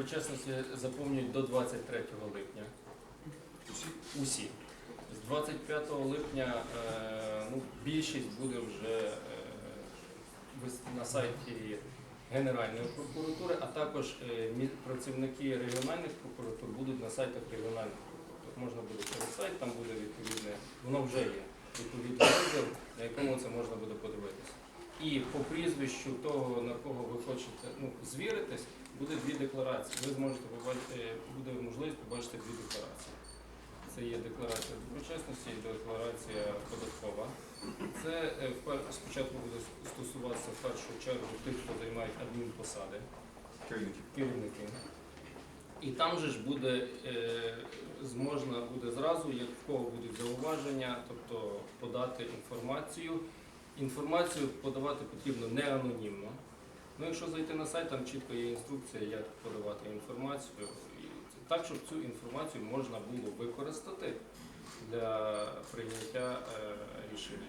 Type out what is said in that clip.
доброчесності заповнюють до 23 липня. Усі? Усі. З 25 липня е, ну, більшість буде вже е, на сайті Генеральної прокуратури, а також е, працівники регіональних прокуратур будуть на сайтах регіональних прокуратур. Можна буде через сайт, там буде відповідне, воно вже є, відповідний розділ, на якому це можна буде подивитися. І по прізвищу того, на кого ви хочете ну, звіритись, буде дві декларації. Ви зможете побачити, буде можливість побачити дві декларації. Це є декларація доброчесності і декларація податкова. Це е, спочатку буде стосуватися в першу чергу тих, хто займають адмінпосади, Керівники. керівники. І там же ж буде е, зможна буде зразу, як в кого будуть зауваження, тобто подати інформацію. Інформацію подавати потрібно не анонімно. Ну, якщо зайти на сайт, там чітко є інструкція, як подавати інформацію. І так, щоб цю інформацію можна було використати для прийняття е, щодо